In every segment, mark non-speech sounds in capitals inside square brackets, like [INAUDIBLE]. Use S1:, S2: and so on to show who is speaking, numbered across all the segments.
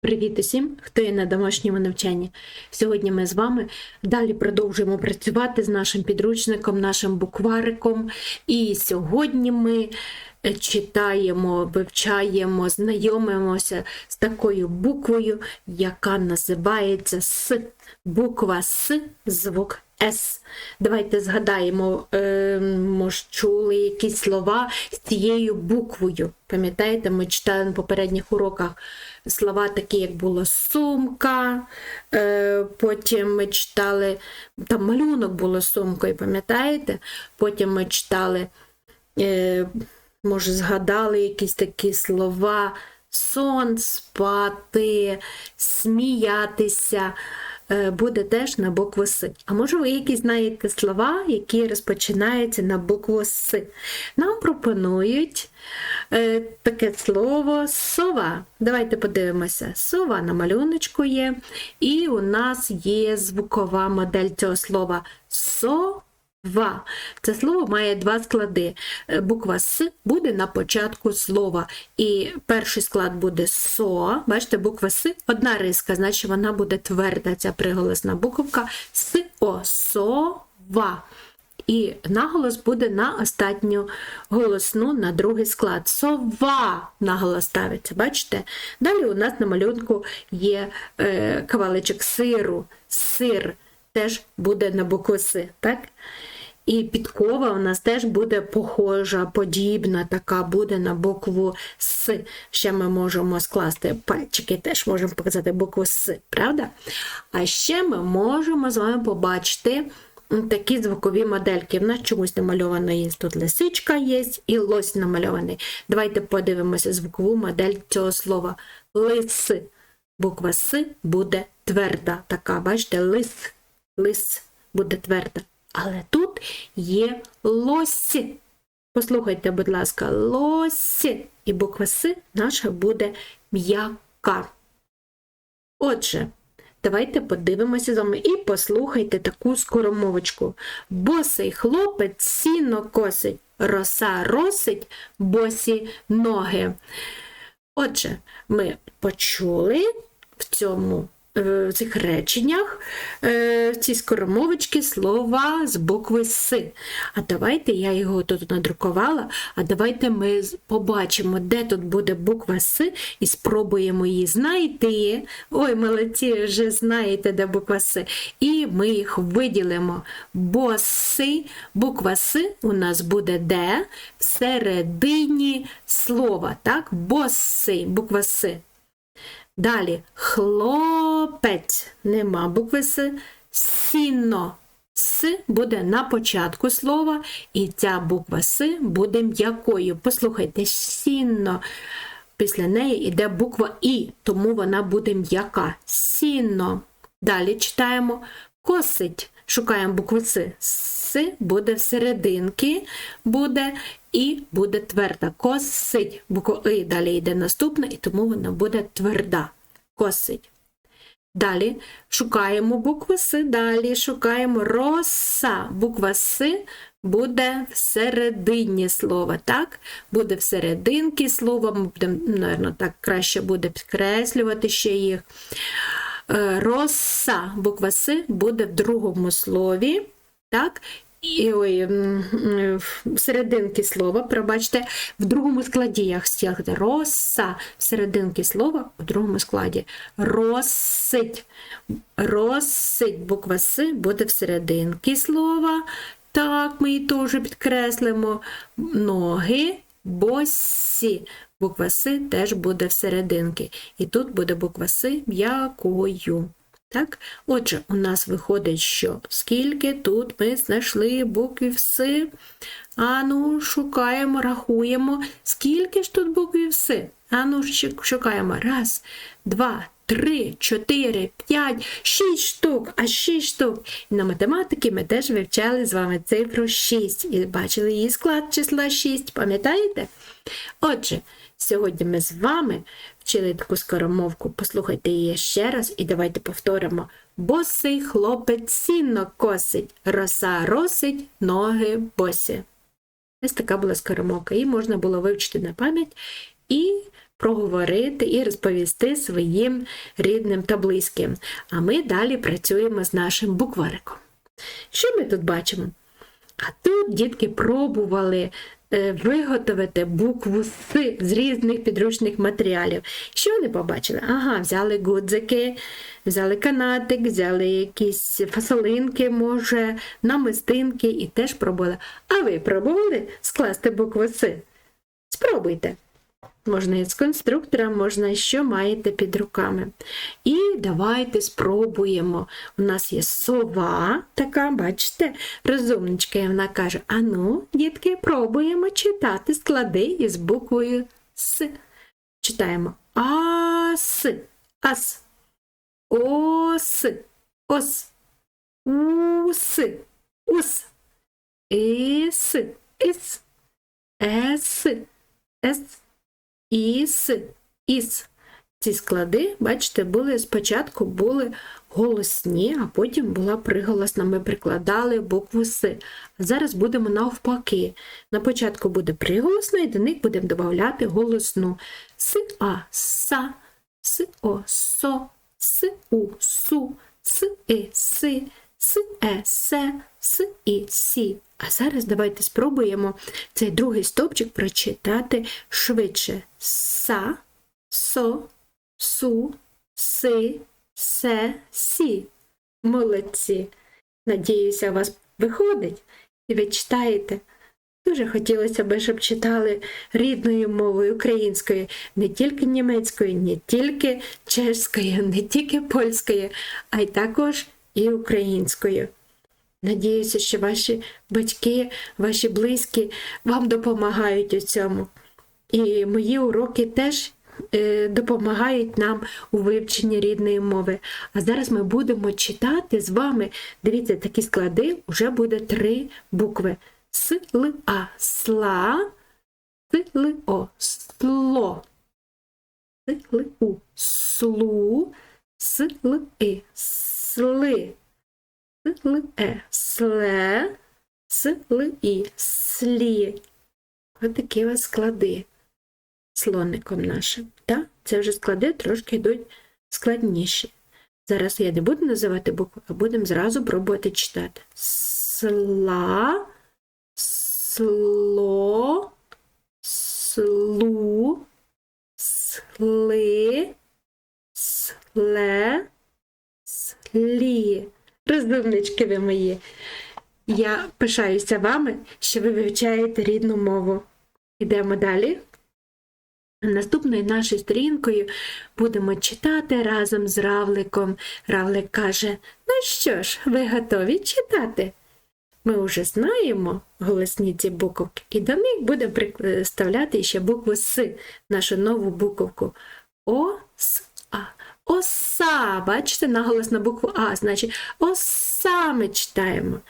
S1: Привіт усім, хто є на домашньому навчанні. Сьогодні ми з вами далі продовжуємо працювати з нашим підручником, нашим буквариком. І сьогодні ми е, читаємо, вивчаємо, знайомимося з такою буквою, яка називається С. Буква С, звук С. Давайте згадаємо, е, може, чули якісь слова з цією буквою. Пам'ятаєте, ми читали на попередніх уроках слова такі, як було сумка, е, потім ми читали, там малюнок було сумкою, пам'ятаєте? Потім ми читали, е, може, згадали якісь такі слова. Сон, спати, сміятися буде теж на букву С. А може ви якісь знаєте слова, які розпочинаються на букву С? Нам пропонують е, таке слово сова. Давайте подивимося. Сова на малюночку є, і у нас є звукова модель цього слова сова. Це слово має два склади. Е, Буква С буде на початку слова. І перший склад буде СО. Бачите, буква С одна риска, значить вона буде тверда, ця приголосна буковка СО. Сова. І наголос буде на останню голосну на другий склад. Сова наголос ставиться. Бачите? Далі у нас на малюнку є е, каваличок сиру. Сир теж буде на букву С. так? І підкова у нас теж буде похожа, подібна, така буде на букву С. Ще ми можемо скласти пальчики, теж можемо показати букву С, правда? А ще ми можемо з вами побачити такі звукові модельки. В нас чомусь намальовано є тут лисичка є і лось намальований. Давайте подивимося звукову модель цього слова. Лис. Буква С буде тверда. Така, бачите, лис, лис буде тверда. Але тут є лось. Послухайте, будь ласка, лось. І буква С наша буде м'яка. Отже, давайте подивимося з вами і послухайте таку скоромовочку. Босий хлопець сіно косить, роса росить, босі ноги. Отже, ми почули в цьому в цих реченнях е, в цій скоромовочці слова з букви С. А давайте я його тут надрукувала, а давайте ми побачимо, де тут буде буква С, і спробуємо її знайти. Ой, молодці, вже знаєте, де буква С. І ми їх виділимо. Боси, буква С у нас буде де? Всередині слова. так? Боси, буква С. Далі хлопець, нема букви С, сіно. С буде на початку слова, і ця буква С буде м'якою. Послухайте, сінно. Після неї йде буква І, тому вона буде м'яка. Сінно. Далі читаємо косить. Шукаємо букву С. С буде всерединки, буде і буде тверда. Косить. Буква И далі йде наступна, і тому вона буде тверда. Косить. Далі шукаємо букву С, далі шукаємо роса. Буква С буде всередині слова. так? Буде всерединки слова, ми будемо, мабуть, так краще буде підкреслювати ще їх. Е, Роса, буква С буде в другому слові. так? І ой, в серединки слова, пробачте, в другому складі я хотіла роса, в серединки слова, в другому складі. Росить. Росить, буква С буде в серединки слова. Так, ми її теж підкреслимо. Ноги, босі. Буква С теж буде всерединки. І тут буде буква С м'якою. Так? Отже, у нас виходить, що скільки тут ми знайшли буквів С. Ану, шукаємо, рахуємо, скільки ж тут буквів С. Ану, шукаємо. Раз, два, три, чотири, п'ять, шість штук, а шість штук. І на математики ми теж вивчали з вами цифру 6 і бачили її склад числа 6, пам'ятаєте? Отже, сьогодні ми з вами вчили таку скоромовку. Послухайте її ще раз і давайте повторимо. Босий хлопець сіно косить, роса росить, ноги босі. Ось така була скоромовка. Її можна було вивчити на пам'ять і проговорити і розповісти своїм рідним та близьким. А ми далі працюємо з нашим буквариком. Що ми тут бачимо? А тут дітки пробували е, виготовити букву С з різних підручних матеріалів. Що вони побачили? Ага, взяли гудзики, взяли канатик, взяли якісь фасолинки, може, намистинки і теж пробували. А ви пробували скласти букву С? Спробуйте. Можна і з конструктора, можна що маєте під руками. І давайте спробуємо. У нас є сова, така, бачите, розумничка, і вона каже: Ану, дітки, пробуємо читати. Склади із буквою С. Читаємо. Ас, ас, ос, ос, ус, ус, іс, іс, ес, ес. Іс, іс. Ці склади, бачите, були спочатку були голосні, а потім була приголосна. Ми прикладали букву С. Зараз будемо навпаки. На початку буде приголосна, і до них будемо додати голосну. С, а, са, с, о, со, с, у, су, с, и, си, с, е, се, с, і, сі. А зараз давайте спробуємо цей другий стовпчик прочитати швидше. Са, со, су, си, се, сі. Молодці. Надіюся, у вас виходить і ви читаєте. Дуже хотілося б, щоб читали рідною мовою українською, не тільки німецькою, не тільки чеською, не тільки польською, а й також і українською. Надіюся, що ваші батьки, ваші близькі вам допомагають у цьому. І мої уроки теж е, допомагають нам у вивченні рідної мови. А зараз ми будемо читати з вами. Дивіться, такі склади вже буде три букви. С, Л, А, сла, С, Л, О, сло. С, Л, У, слу, С, Л, И, сли. С-Л-Е, сле, С-Л-І, слі. Ось такі ось склади слоником нашим. Так? Це вже склади трошки йдуть складніші. Зараз я не буду називати букви, а будемо зразу пробувати читати. Сла, сло, слу, сли, сле, слі. Розумнички ви мої. Я пишаюся вами, що ви вивчаєте рідну мову. Ідемо далі. Наступною нашою сторінкою будемо читати разом з Равликом. Равлик каже: Ну що ж, ви готові читати? Ми вже знаємо голосні ці буковки, і до них будемо представляти ще букву С, нашу нову буковку. О, С, А. Оса. Бачите, наголос на букву А, значить оса ми читаємо.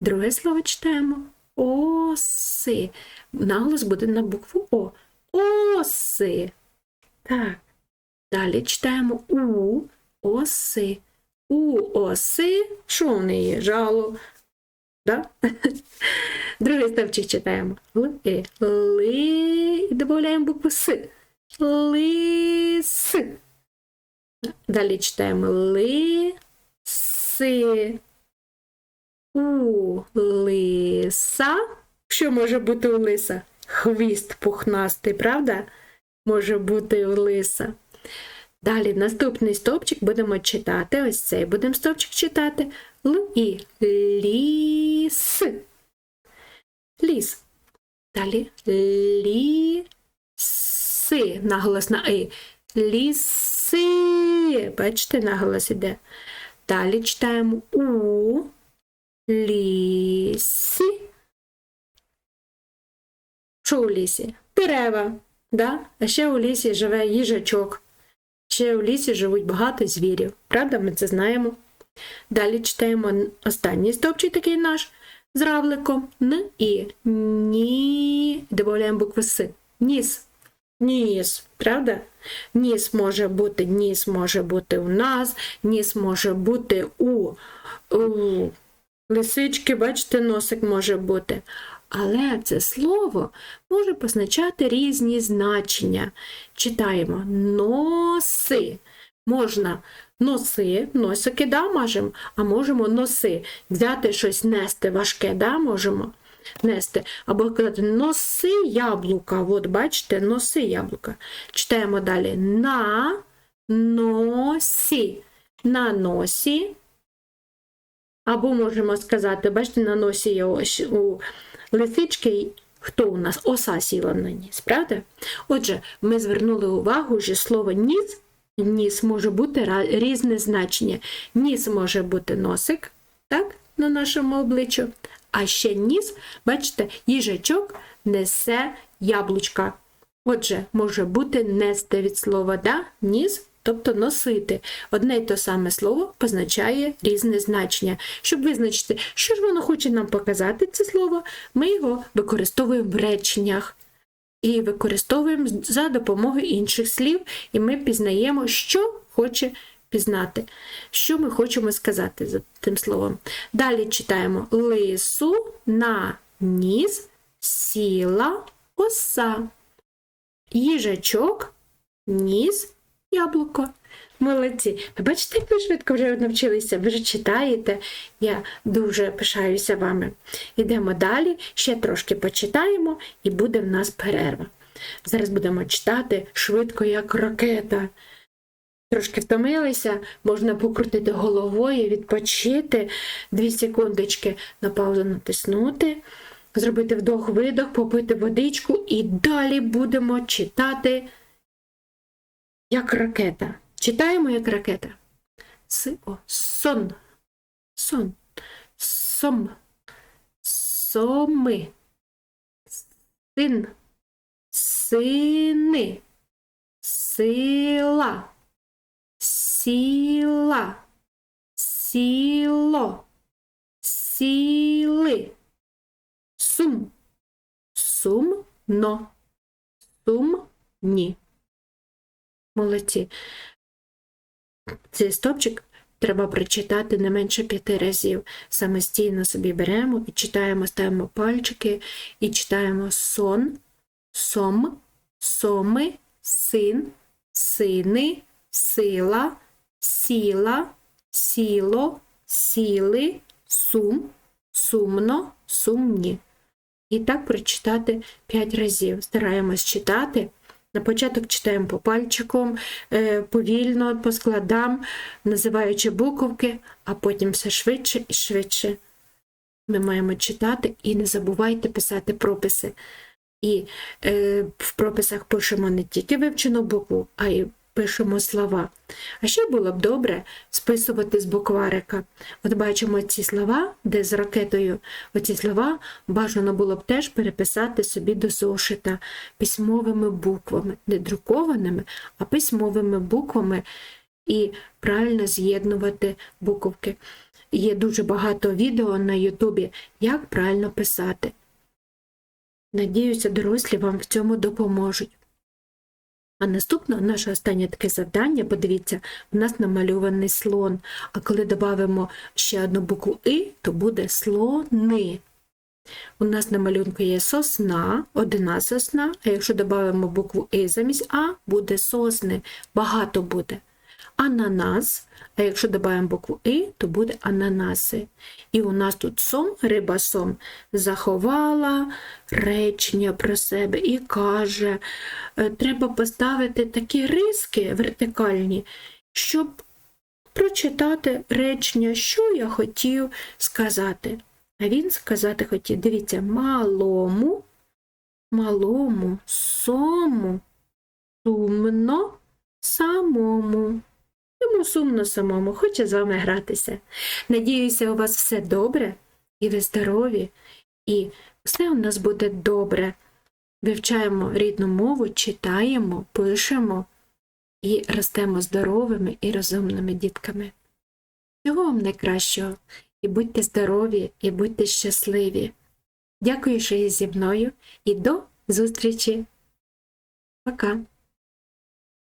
S1: Друге слово читаємо оси. Наголос буде на букву О. Оси. Так. Далі читаємо У оси. У оси. Що в неї? Жало. Да? [LAUGHS] Другий ставчик читаємо. Ли. Ли. І додаємо букву С. Лис. Далі читаємо лиси. У лиса. Що може бути у лиса? Хвіст пухнастий, правда? Може бути у лиса. Далі наступний стовпчик будемо читати. Ось цей будемо стовпчик читати. Л і ліс. Ліс. Далі ліси. Наголос на и. Ліси. Бачите, наголос іде. Далі читаємо у лісі. Що у лісі? Дерева. Да? А ще у лісі живе їжачок. Ще у лісі живуть багато звірів. Правда, ми це знаємо. Далі читаємо останній стовпчик такий наш з равликом. Н і ні. Додаємо букву С. Ніс. Ніс, правда? Ніс може бути, ніс може бути у нас, ніс може бути у, у лисички, бачите, носик може бути. Але це слово може позначати різні значення. Читаємо носи. Можна носи, носики, да, можемо, а можемо носи. Взяти щось нести важке, да, можемо нести. Або казати носи яблука. От бачите, носи яблука. Читаємо далі. На носі. На носі. Або можемо сказати, бачите, на носі є ось у лисички. Хто у нас оса сіла на ніс, правда? Отже, ми звернули увагу, що слово ніс ніс може бути різне значення. Ніс може бути носик, так, на нашому обличчю. А ще ніс, бачите, їжачок несе яблучка. Отже, може бути нести від слова да, ніс, тобто носити. Одне й то саме слово позначає різне значення. Щоб визначити, що ж воно хоче нам показати, це слово, ми його використовуємо в реченнях і використовуємо за допомогою інших слів, і ми пізнаємо, що хоче пізнати, що ми хочемо сказати за тим словом. Далі читаємо лису на ніс сіла оса. Їжачок ніс яблуко. Молодці. Ви бачите, як ви швидко вже навчилися, ви вже читаєте. Я дуже пишаюся вами. Йдемо далі, ще трошки почитаємо, і буде в нас перерва. Зараз будемо читати швидко, як ракета. Трошки втомилися, можна покрутити головою, відпочити, дві секундочки на паузу натиснути, зробити вдох-видох, попити водичку і далі будемо читати як ракета. Читаємо як ракета. С, о, сон, сон, сом, соми, син, сини, сила, сіла, сіло, сіли, сум, сумно, сумні. Молодці. Цей стопчик треба прочитати не менше п'яти разів. Самостійно собі беремо і читаємо, ставимо пальчики і читаємо сон, сом, соми, син, сини, сила, сіла, сіло, сіли, сум, сумно, сумні. І так прочитати 5 разів. Стараємось читати. На початок читаємо по пальчикам, е, повільно, по складам, називаючи буковки, а потім все швидше і швидше. Ми маємо читати і не забувайте писати прописи. І е, в прописах пишемо не тільки вивчену букву, а й пишемо слова. А ще було б добре списувати з букварика. От бачимо ці слова, де з ракетою. Оці слова бажано було б теж переписати собі до зошита письмовими буквами, не друкованими, а письмовими буквами і правильно з'єднувати буковки. Є дуже багато відео на Ютубі, як правильно писати. Надіюся, дорослі вам в цьому допоможуть. А наступне наше останнє таке завдання, подивіться, у нас намальований слон. А коли додамо ще одну букву И, то буде слони. У нас на малюнку є сосна, одна сосна, а якщо додамо букву И замість А, буде сосни, багато буде. Ананас, а якщо додаємо букву И, то буде ананаси. І у нас тут сом, риба сом, заховала речення про себе і каже, е, треба поставити такі риски вертикальні, щоб прочитати речення, що я хотів сказати. А він сказати хотів, дивіться, малому, малому, сому, сумно, самому. Йому сумно самому, хоче з вами гратися. Надіюся, у вас все добре, і ви здорові, і все у нас буде добре. Вивчаємо рідну мову, читаємо, пишемо і ростемо здоровими і розумними дітками. Всього вам найкращого, і будьте здорові, і будьте щасливі. Дякую, що є зі мною, і до зустрічі. Пока!